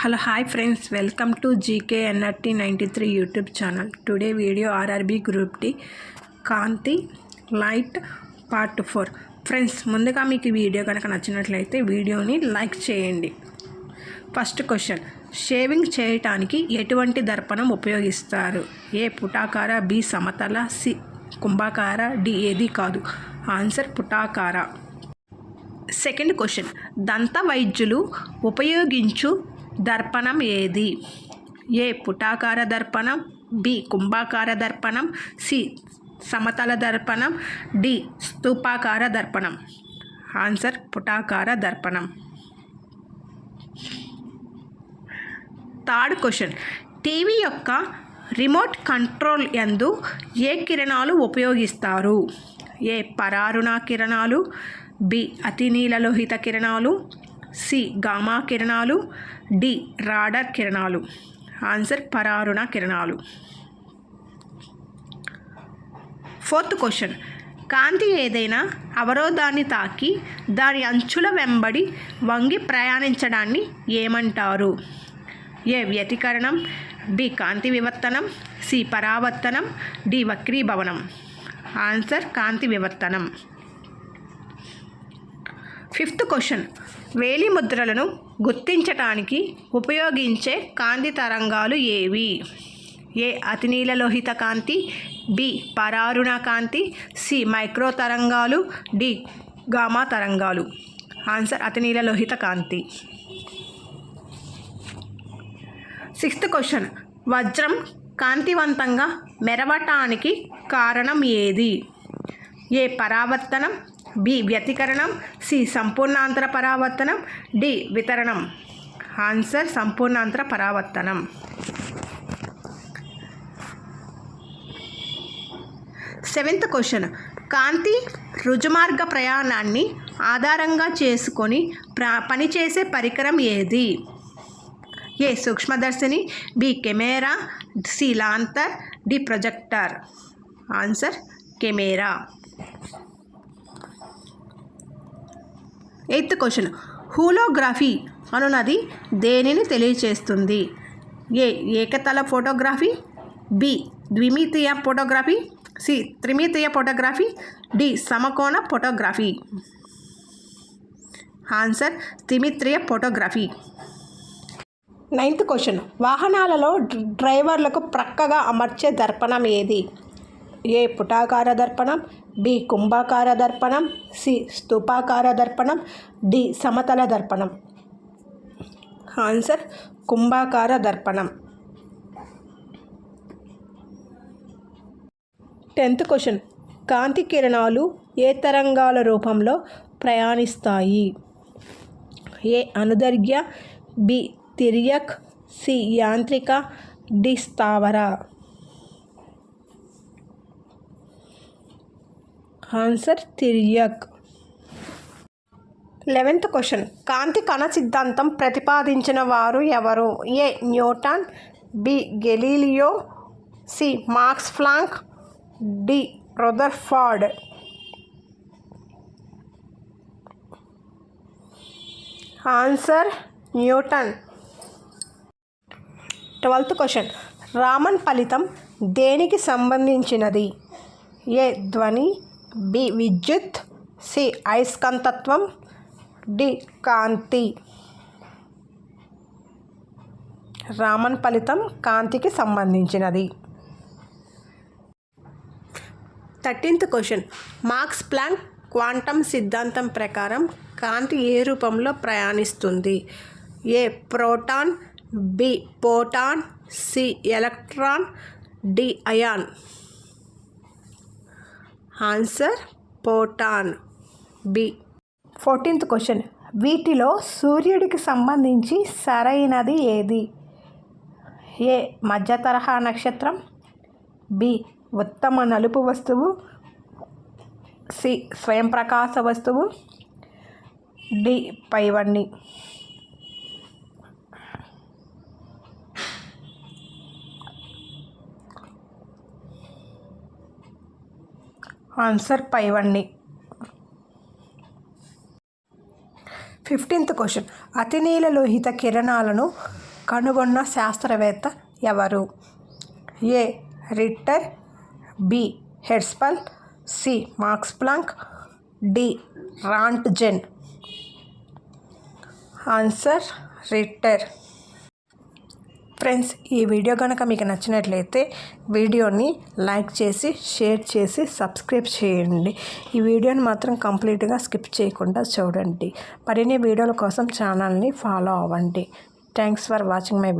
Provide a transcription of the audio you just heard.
Hello hi friends. Welcome to GK NRT ninety three YouTube channel. Today video RRB group D Kanthi light part four. Friends ముందుగా మీకు video కనుక నచ్చినట్లయితే వీడియోని like చేయండి. First question. Shaving చేయటానికి ఎటువంటి దర్పణం ఉపయోగిస్తారు? ఏ పుటాకార బి సమతల సి కుంభాకార డి ఏది కాదు? ఆన్సర్ పుటాకార. Second question. దంత వైద్యులు ఉపయోగించు దర్పణం ఏది? ఏ. పుటాకార దర్పణం బి. కుంభాకార దర్పణం సి. సమతల దర్పణం డి. స్తూపాకార దర్పణం. ఆన్సర్ పుటాకార దర్పణం. Third question. టీవీ యొక్క రిమోట్ కంట్రోల్ ఎందు ఏ కిరణాలు ఉపయోగిస్తారు? ఏ. పరారుణ కిరణాలు బి. అతినీలలోహిత కిరణాలు సి. గామా కిరణాలు డి. రాడర్ కిరణాలు. ఆన్సర్ పరారుణ కిరణాలు. Fourth question. కాంతి ఏదైనా అవరోధాన్ని తాకి దాని అంచుల వెంబడి వంగి ప్రయాణించడాన్ని ఏమంటారు? ఏ. వ్యతికరణం బి. కాంతి వివర్తనం సి. పరావర్తనం డి. వక్రీభవనం. ఆన్సర్ కాంతి వివర్తనం. Fifth question. వేలి ముద్రలను గుర్తించటానికి ఉపయోగించే కాంతి తరంగాలు ఏవి? ఏ. అతినీలలోహిత కాంతి బి. పరారుణ కాంతి సి. మైక్రో తరంగాలు డి. గామా తరంగాలు. ఆన్సర్ అతినీలలోహిత కాంతి. Sixth question. వజ్రం కాంతివంతంగా మెరవటానికి కారణం ఏది? ఏ. పరావర్తనం బి వ్యతికరణం సి సంపూర్ణాంతర పరావర్తనం డి వితరణం. ఆన్సర్ సంపూర్ణాంతర పరావర్తనం. Seventh question. కాంతి రుజుమార్గ ప్రయాణాన్ని ఆధారంగా చేసుకొని ప్రా పనిచేసే పరికరం ఏది? A సూక్ష్మదర్శిని B camera C lantern D projector. Answer camera. Eighth question. Holography అనున్నది దేనిని తెలియచేస్తుంది? ఏ ఏకతల ఫోటోగ్రఫీ? బి ద్విమితీయ ఫోటోగ్రఫీ? సి త్రిమితీయ ఫోటోగ్రఫీ? డి సమకోణ ఫోటోగ్రఫీ. ఆన్సర్ త్రిమిత్రియ ఫోటోగ్రఫీ. Ninth question. వాహనాలలో డ్రైవర్లకు ప్రక్కగా అమర్చే దర్పణం ఏది? ఏ పుటాకార దర్పణం బి కుంభాకార దర్పణం సి స్థూపాకార దర్పణం డి సమతల దర్పణం. ఆన్సర్ కుంభాకార దర్పణం. టెన్త్ క్వశ్చన్ కాంతి కిరణాలు ఏ తరంగాల రూపంలో ప్రయాణిస్తాయి? ఏ అనుదర్గ్య బి తిరియక్ సి యాంత్రిక డి స్థావర. ఆన్సర్ తిరియక్. Eleventh question. కాంతి కణ సిద్ధాంతం ప్రతిపాదించిన వారు ఎవరు? A. Newton B. Galileo C. Max Planck D. Rutherford. Answer Newton. Twelfth question. Raman ఫలితం దేనికి సంబంధించినది? ఏ. ధ్వని బి విద్యుత్ సి అయస్కాంతత్వం డి కాంతి. రామన్ ఫలితం కాంతికి సంబంధించినది. Thirteenth question. Max Planck quantum సిద్ధాంతం ప్రకారం కాంతి ఏ రూపంలో ప్రయాణిస్తుంది? A proton B photon C electron D ion. Answer photon. B. Fourteenth question. వీటిలో సూర్యుడికి సంబంధించి సరైనది ఏది? ఏ. మధ్య తరహా నక్షత్రం. బి. ఉత్తమ నలుపు వస్తువు. సి. స్వయం ప్రకాశ వస్తువు. డి. పైవన్నీ. ఆన్సర్ పైవన్నీ. Fifteenth question. అతినీల లోహిత కిరణాలను కనుగొన్న శాస్త్రవేత్త ఎవరు? A. Ritter B. Herschel C. Max Planck D. Roentgen. Answer Ritter. Friends ఈ వీడియో కనుక మీకు నచ్చినట్లయితే వీడియోని లైక్ చేసి షేర్ చేసి సబ్స్క్రైబ్ చేయండి. ఈ వీడియోని మాత్రం కంప్లీట్గా స్కిప్ చేయకుండా చూడండి. మరిన్ని వీడియోల కోసం ఛానల్ని ఫాలో అవ్వండి. Thanks for watching my